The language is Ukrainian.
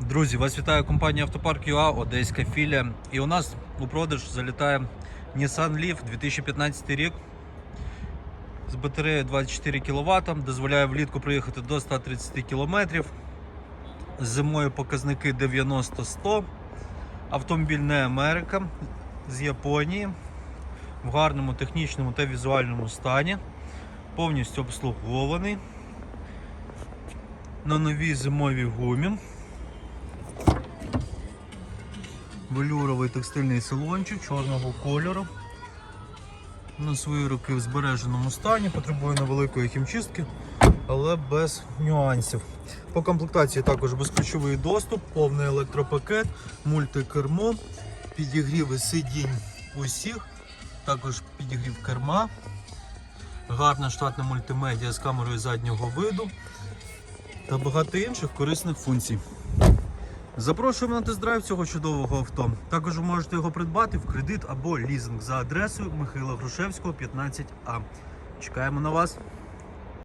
Друзі, вас вітає компанія Автопарк ЮА, Одеська філія. І у нас у продаж залітає Nissan Leaf 2015 рік з батареєю 24 кВт, дозволяє влітку проїхати до 130 км. Зимою показники 90-100. Автомобіль не Америка з Японії в гарному технічному та візуальному стані. Повністю обслугований. На новій зимовій гумі. Велюровий текстильний салончик чорного кольору. На свої роки в збереженому стані, потребує невеликої хімчистки, але без нюансів. По комплектації також безключовий доступ, повний електропакет, мультикермо, підігріви сидінь усіх, також підігрів керма, гарна штатна мультимедіа з камерою заднього виду та багато інших корисних функцій. Запрошуємо на тест-драйв цього чудового авто. Також ви можете його придбати в кредит або лізинг за адресою Михайла Грушевського, 15А. Чекаємо на вас.